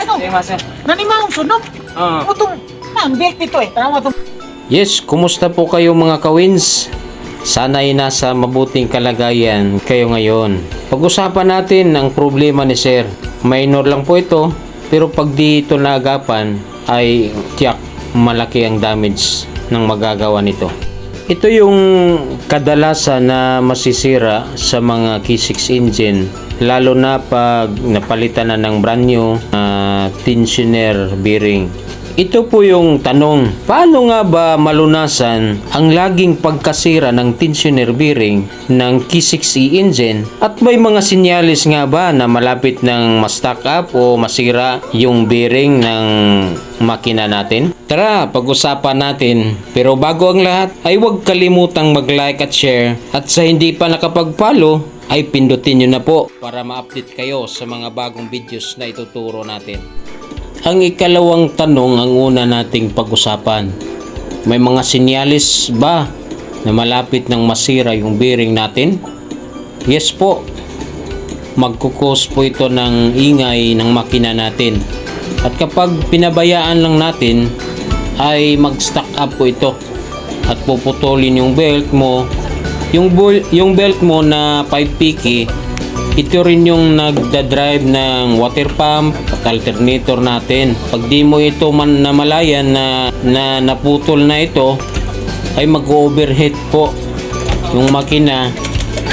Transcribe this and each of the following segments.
Ano? Nanimang sunog. Ah. Utong. Ang belt dito eh. Tama to. Yes, kumusta po kayo mga kawins? Sana'y nasa mabuting kalagayan kayo ngayon. Pag-usapan natin ang problema ni Sir. Minor lang po ito, pero pag di ito naagapan, ay tiyak malaki ang damage ng magagawa nito. Ito yung kadalasan na masisira sa mga K6 engine lalo na pag napalitan na ng brand new na tensioner bearing. Ito po yung tanong, paano nga ba malunasan ang laging pagkasira ng tensioner bearing ng K6E engine at may mga sinyalis nga ba na malapit ng ma-stock up o masira yung bearing ng makina natin? Tara, pag-usapan natin. Pero bago ang lahat, ay huwag kalimutang mag-like at share at sa hindi pa nakapag-follow, ay pindutin nyo na po para ma-update kayo sa mga bagong videos na ituturo natin. Ang ikalawang tanong ang una nating pag-usapan. May mga sinyalis ba na malapit ng masira yung bearing natin? Yes po. Magkukos po ito ng ingay ng makina natin. At kapag pinabayaan lang natin, ay mag-stack up po ito. At puputulin yung belt mo. Yung, yung belt mo na 5 piki, ito rin yung nagda-drive ng water pump at alternator natin. Pag di mo ito man namalayan na, na naputol na ito, ay mag-overheat po yung makina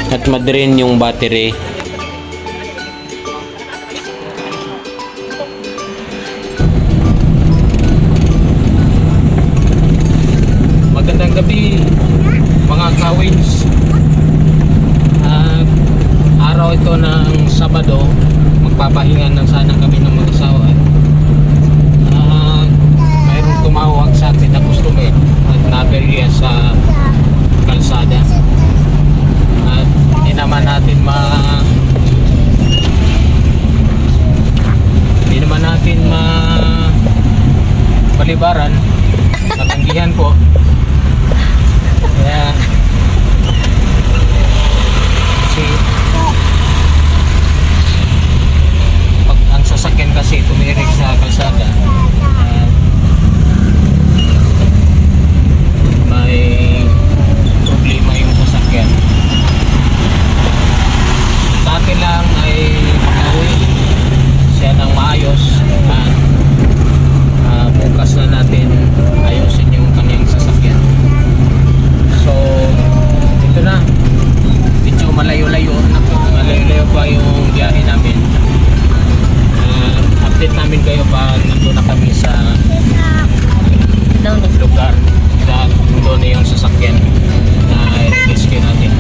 at madrain yung battery. Ito ng Sabado, magpapahinga ng sana kami ng mag-asawa. At mayroong tumawag sa atin na customer at naberya sa kalsada. At hindi natin ma hindi natin ma balibaran natanggihan po kaya kasi pag sasakyan kasi tumirik sa kalsada. At may problema yung sasakyan sa akin lang ay makauwi siya ng maayos at ah, bukas na natin ayusin yung kanyang sasakyan so ito na medyo malayo-layo malayo-layo pa yung biyahe namin Ah, update namin kayo pag nandun na kami sa lugar sa doon na yung sasakyan na i-rescue natin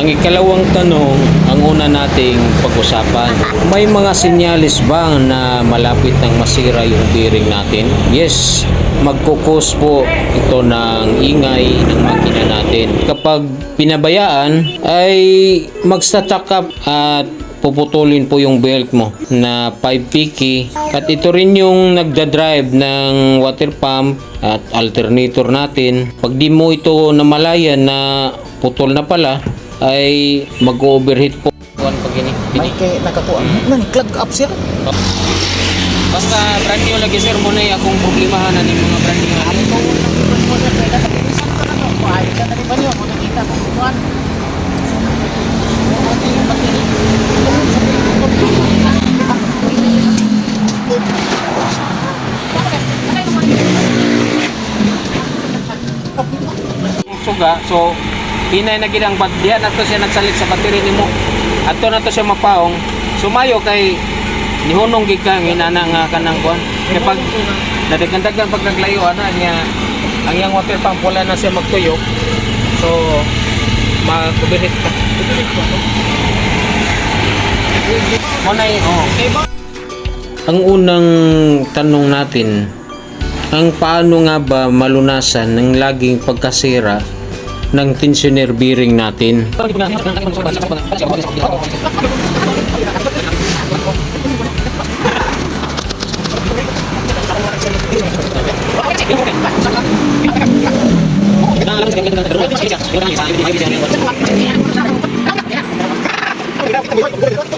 Ang ikalawang tanong, ang una nating pag-usapan. May mga sinyalis ba na malapit ng masira yung bearing natin? Yes, magkukos po ito ng ingay ng makina natin. Kapag pinabayaan, ay magstatak up at puputulin po yung belt mo na 5 piki at ito rin yung nagda-drive ng water pump at alternator natin pag di mo ito namalayan na putol na pala ay mag-overheat po pag ini. May kay nakakuha. Man, clog up siya. Basta brand new lagi sir mo na yung akong problemahan na ng mga brand new Ano ko? Ay, sa tali ba niyo? Kung nakita ko. Ano battery? suga so hinay na gid ang bat diha na to siya nagsalit sa battery nimo. Adto na to siya mapaong. Sumayo kay nihunong gid ka inana nga kanang kuan kay pag nadagdagan pag naglayo ana niya ang yang water pump wala na siya magtuyo. So mag-overheat ka. Muna oh. Ang unang tanong natin, ang paano nga ba malunasan ng laging pagkasira ng tensioner bearing natin?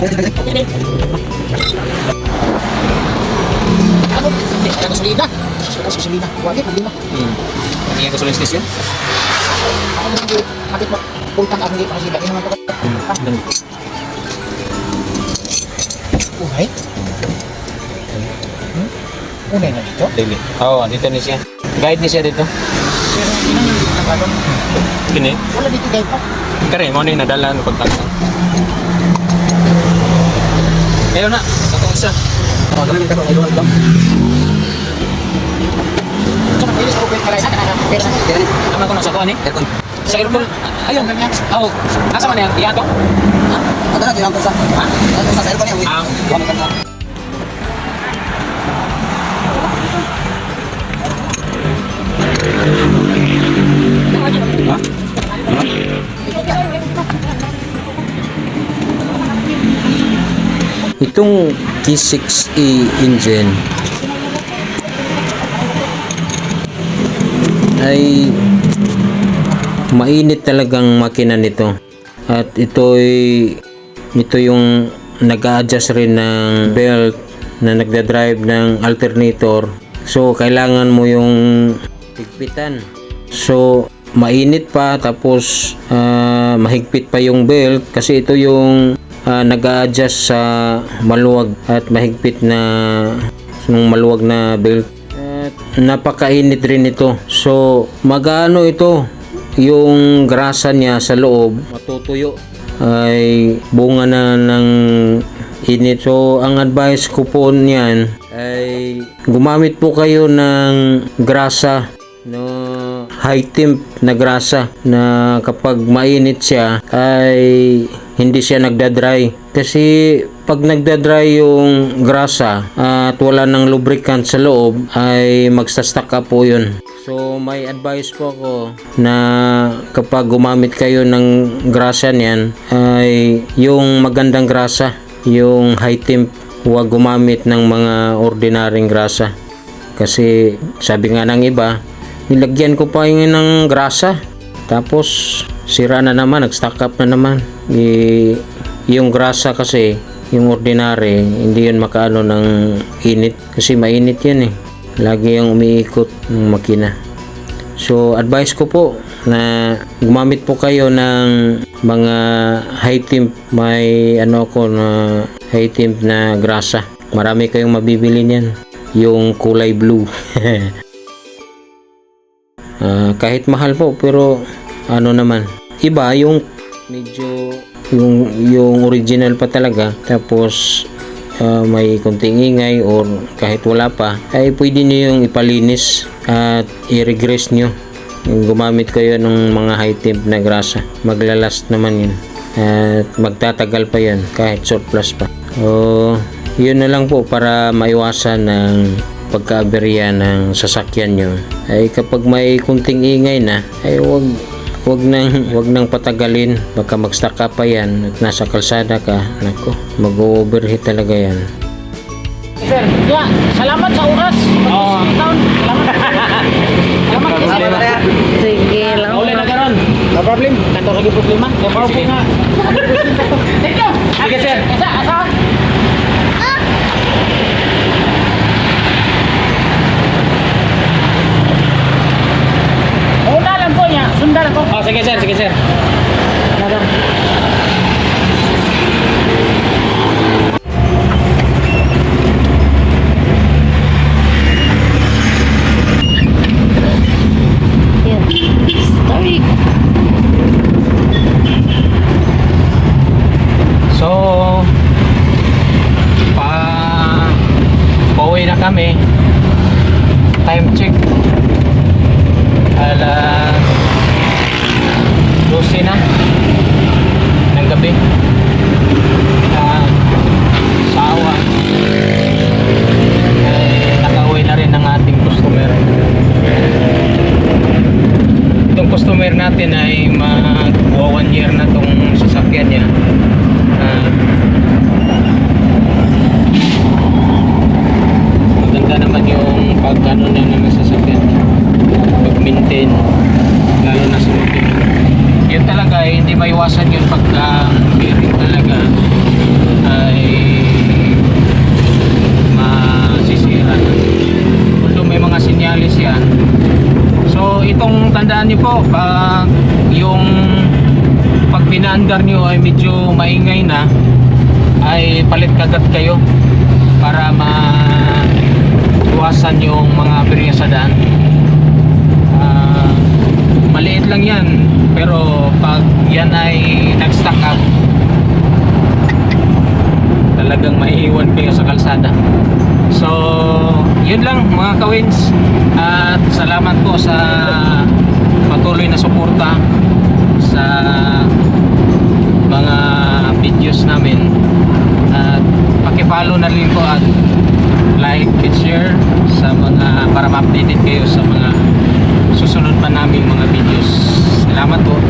Gasolina. Gasolina. Wagi, problema. Hmm. Hindi yung gasoline station? Ako hindi, kapit mo, pultang ako hindi pa kasi dahil naman ito. Unay? Hmm? Unay na dito? Daily. Oo, oh, dito ni siya. Guide ni siya dito. Pero hindi na yung nakakalong. Kini? Wala dito guide pa. Kare, mo na yung nadalan ng pagtansa. Ngayon na, ako isa. Oh, dali ka ito. Ito. So, nakilis ako pwede kalay. Pero, Tama ko na sa kuha ni? Aircon. Sa aircon, ayun. Oo. Nasa man yan? Iyan to? Ada na tinang sa. Ha? Ano sa cellphone niya? Ah. Wala ka na. Itong T6E engine ay mainit talagang makina nito. At ito'y ito yung nag-a-adjust rin ng belt na nagda-drive ng alternator. So kailangan mo yung higpitan. So mainit pa tapos ah, mahigpit pa yung belt kasi ito yung ah, nag-a-adjust sa maluwag at mahigpit na ng maluwag na belt. At napakainit rin ito. So magano ito yung grasa niya sa loob matutuyo ay bunga na ng init. So, ang advice ko po niyan ay gumamit po kayo ng grasa no high temp na grasa na kapag mainit siya ay hindi siya nagda-dry kasi pag nagda-dry yung grasa at wala ng lubricant sa loob ay magsa-stuck up po yun So may advice po ako na kapag gumamit kayo ng grasa niyan ay yung magandang grasa, yung high temp, huwag gumamit ng mga ordinaryong grasa. Kasi sabi nga ng iba, nilagyan ko pa yun ng grasa. Tapos sira na naman, nag-stock up na naman. I, yung grasa kasi, yung ordinary, hindi yun makaano ng init. Kasi mainit yan eh. Lagi yung umiikot ng makina. So, advice ko po na gumamit po kayo ng mga high temp. May ano ko na high temp na grasa. Marami kayong mabibili niyan. Yung kulay blue. Ah, kahit mahal po pero ano naman iba yung medyo yung yung original pa talaga. Tapos ah, may konting ingay or kahit wala pa ay pwede niyo yung ipalinis at i-regress nyo. Yung gumamit kayo ng mga high temp na grasa. Maglalast naman yun. At magtatagal pa yun kahit surplus pa. O yun na lang po para maiwasan ng pagkaaberya ng sasakyan nyo. Ay kapag may kunting ingay na ay wag wag nang wag nang patagalin baka mag-stuck up pa yan at nasa kalsada ka nako mag-overheat talaga yan Sir, yeah, salamat sa oras. Oo. Salamat. Salamat. Sige lang. Uli na karon. No problem. Kanto lagi problema. No problem nga. Thank you. Sige sir. Asa, asa. Sige sir, sige sir. Madam. So pa pauwi na kami po pag yung pag pinaandar nyo ay medyo maingay na ay palit kagat kayo para maiwasan yung mga aberya sa daan. Ah, maliit lang yan pero pag yan ay nag-stack up talagang maiiwan kayo sa kalsada. So yun lang mga kawins. At salamat po sa patuloy na suporta sa mga videos namin. At pakifollow na rin ko at like and share sa mga para ma-updated kayo sa mga susunod pa naming mga videos. Salamat po.